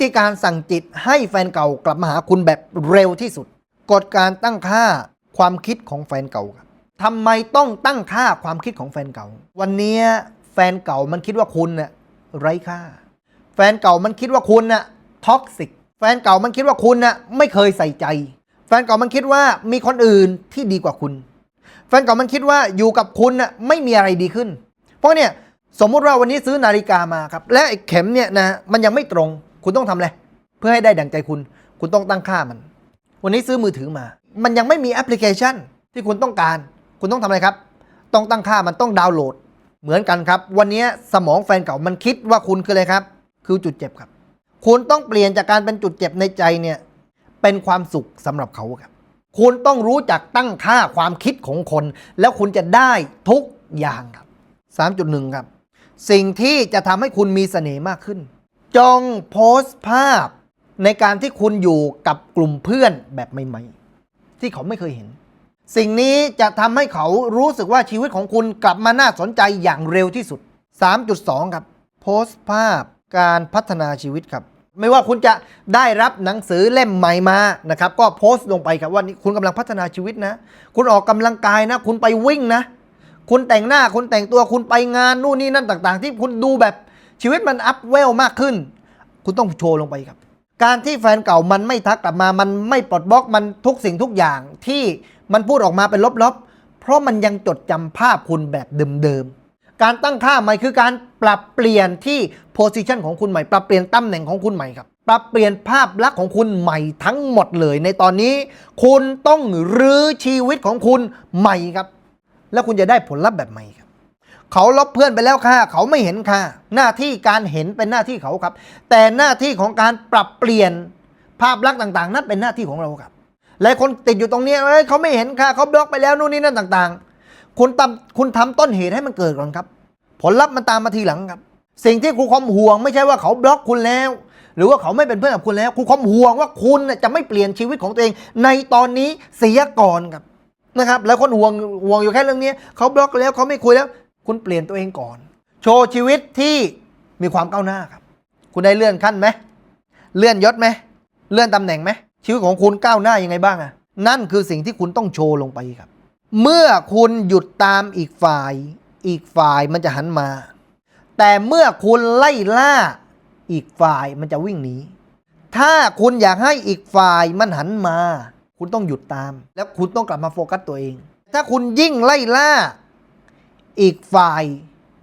ธีการสั่งจิตให้แฟนเก่ากลับมาหาคุณแบบเร็วที่สุด กฎการตั้งค่าความคิดของแฟนเก่าครับทำไมต้องตั้งค่าความคิดของแฟนเก่า วันนี้แฟนเก่ามันคิดว่าคุณน่ะไร้ค่า แฟนเก่ามันคิดว่าคุณน่ะท็อกซิกแฟนเก่ามันคิดว่าคุณน่ะไม่เคยใส่ใจ แฟนเก่ามันคิดว่ามีคนอื่นที่ดีกว่าคุณ แฟนเก่ามันคิดว่าอยู่กับคุณน่ะไม่มีอะไรดีขึ้น เพราะเนี่ยสมมุติว่าวันนี้ซื้อนาฬิกามาครับ และไอ้เข็มเนี่ยนะมันยังไม่ตรง คุณต้องทำอะไร เพื่อให้ได้ดั่งใจคุณ คุณต้องตั้งค่ามัน วันนี้ซื้อมือถือมา มันยังไม่มีแอปพลิเคชันที่คุณต้องการ คุณต้องทำอะไรครับ ต้องตั้งค่ามันต้องดาวน์โหลด เหมือนกันครับ วันนี้สมองแฟนเก่ามันคิดว่าคุณคืออะไรครับ คือจุดเจ็บครับ คุณต้องเปลี่ยนจากการเป็นจุดเจ็บในใจเนี่ย เป็นความสุขสำหรับเขาครับ คุณต้องรู้จักตั้งค่าความคิดของคน แล้วคุณจะได้ทุกอย่างครับ 3.1 ครับ สิ่งที่จะทำให้คุณมีเสน่ห์มากขึ้น จงโพสต์ภาพในการที่คุณอยู่กับกลุ่มเพื่อนแบบใหม่ๆ ที่เขาไม่เคยเห็น สิ่งนี้จะทำให้เขารู้สึกว่าชีวิตของคุณกลับมาน่าสนใจอย่างเร็วที่สุด 3.2 ครับ โพสต์ภาพการพัฒนาชีวิตครับ ไม่ว่าคุณจะได้รับหนังสือเล่มใหม่มานะครับ ก็โพสต์ลงไปครับว่านี่คุณกำลังพัฒนาชีวิตนะ คุณออกกำลังกายนะ คุณไปวิ่งนะ คุณแต่งหน้าคุณแต่งตัวคุณไปงานนู่นนี่นั่นต่าง ๆ ที่คุณดูแบบ ชีวิตมันอัพเวลมากขึ้น คุณต้องโชว์ลงไปครับ การที่แฟนเก่ามันไม่ทักกลับมา มันไม่ปลดบล็อกมันทุกสิ่งทุกอย่างที่มันพูดออกมาเป็นลบๆ เพราะมันยังจดจำภาพคุณแบบเดิมๆ การตั้งค่าใหม่คือการปรับเปลี่ยนที่โพสิชันของคุณใหม่ ปรับเปลี่ยนตำแหน่งของคุณใหม่ครับ ปรับเปลี่ยนภาพลักษณ์ของคุณใหม่ทั้งหมดเลย ในตอนนี้ คุณต้องรื้อชีวิตของคุณใหม่ครับ แล้วคุณจะได้ผลลัพธ์แบบใหม่ครับ เขาลบเพื่อนไปแล้วค่ะ เขาไม่เห็นค่ะ หน้าที่การเห็นเป็นหน้าที่เขาครับ แต่หน้าที่ของการปรับเปลี่ยนภาพลักษณ์ต่าง ๆ นั่นเป็นหน้าที่ของเราครับหลายคนติดอยู่ตรงนี้เอ้ยเขาไม่เห็นค่ะเขาบล็อกไปแล้วนู่นนี่นั่นต่างๆ คุณทำคุณทำต้นเหตุให้มันเกิดก่อนครับ ผลลัพธ์มันตามมาทีหลังครับ สิ่งที่ครูความห่วงไม่ใช่ว่าเขาบล็อกคุณแล้ว หรือว่าเขาไม่เป็นเพื่อนกับคุณแล้วครูความห่วงว่าคุณจะไม่เปลี่ยนชีวิตของตัวเอง ในตอนนี้เสียก่อนครับนะครับ แล้วคนห่วงห่วงอยู่แค่เรื่องนี้เขาบล็อกแล้วเขาไม่คุยแล้ว คุณเปลี่ยนตัวเองก่อน โชว์ชีวิตที่มีความก้าวหน้าครับ คุณได้เลื่อนขั้นไหมเลื่อนยศไหมเลื่อนตำแหน่งไหมชีวิตของคุณก้าวหน้ายังไงบ้างอะนั่นคือสิ่งที่คุณต้องโชว์ลงไปครับ เมื่อคุณหยุดตามอีกฝ่าย อีกฝ่ายมันจะหันมา แต่เมื่อคุณไล่ล่า อีกฝ่ายมันจะวิ่งหนีถ้าคุณอยากให้อีกฝ่ายมันหันมา คุณต้องหยุดตาม แล้วคุณต้องกลับมาโฟกัสตัวเอง ถ้าคุณยิ่งไล่ล่า อีกฝ่าย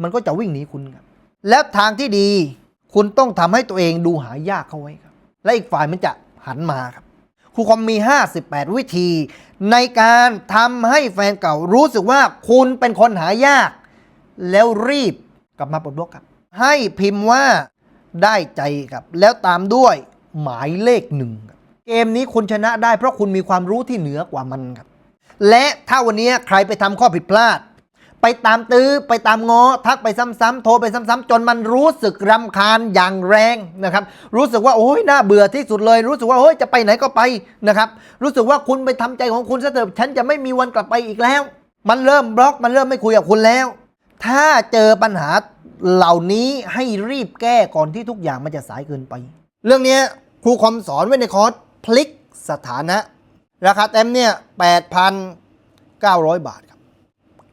มันก็จะวิ่งหนีคุณครับ แล้วทางที่ดีคุณต้องทำให้ตัวเองดูหายากเข้าไว้ครับ และอีกฝ่ายมันจะหันมาครับครูคอมมี 58 วิธี ในการทำให้แฟนเก่ารู้สึกว่าคุณเป็นคนหายาก แล้วรีบกลับมาปลดบล็อกครับ ให้พิมพ์ว่าได้ใจครับ แล้วตามด้วยหมายเลขหนึ่งครับเกมนี้คุณชนะได้เพราะคุณมีความรู้ที่เหนือกว่ามันครับ และถ้าวันนี้ใครไปทำข้อผิดพลาด ไปตามตื้อไปตามงอทักไปซ้ำๆโทรไปซ้ำๆจนมันรู้สึกรำคาญอย่างแรงนะครับ รู้สึกว่าโอ้ยน่าเบื่อที่สุดเลย รู้สึกว่าโอ้ยจะไปไหนก็ไปนะครับ รู้สึกว่าคุณไปทำใจของคุณซะเถอะฉันจะไม่มีวันกลับไปอีกแล้ว มันเริ่มบล็อกมันเริ่มไม่คุยกับคุณแล้ว ถ้าเจอปัญหาเหล่านี้ให้รีบแก้ก่อนที่ทุกอย่างมันจะสายเกินไป เรื่องนี้ครูคอมสอนไว้ในคอร์สพลิกสถานะ ราคาเต็มเนี่ย8,900 บาท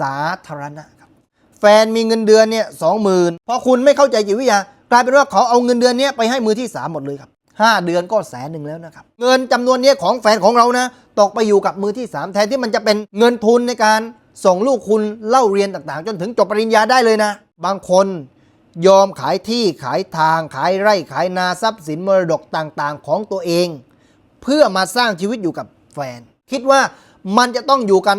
สาธารณะครับ แฟนมีเงินเดือนเนี่ยสองหมื่นพอคุณไม่เข้าใจจิตวิทยากลายเป็นว่าเขาเอาเงินเดือนเนี้ยไปให้มือที่ 3 หมดเลยครับ 5 เดือนก็แสนหนึ่งแล้วนะครับ เงินจำนวนเนี้ยของแฟนของเรานะ ตกไปอยู่กับมือที่ 3 แทนที่มันจะเป็นเงินทุนในการส่งลูกคุณเล่าเรียนต่างๆ จนถึงจบปริญญาได้เลยนะ บางคนยอมขายที่ขายทางขายไร่ขายนาทรัพย์สินมรดกต่างๆ ของตัวเอง เพื่อมาสร้างชีวิตอยู่กับแฟน คิดว่ามันจะต้องอยู่กัน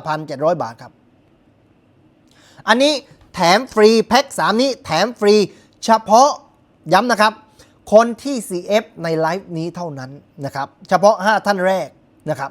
9,700 บาทครับ อันนี้แถมฟรีแพ็ค3 นี้แถมฟรีเฉพาะย้ำนะครับ คนที่ CF ในไลฟ์นี้เท่านั้นนะครับ เฉพาะ 5 ท่านแรกนะครับ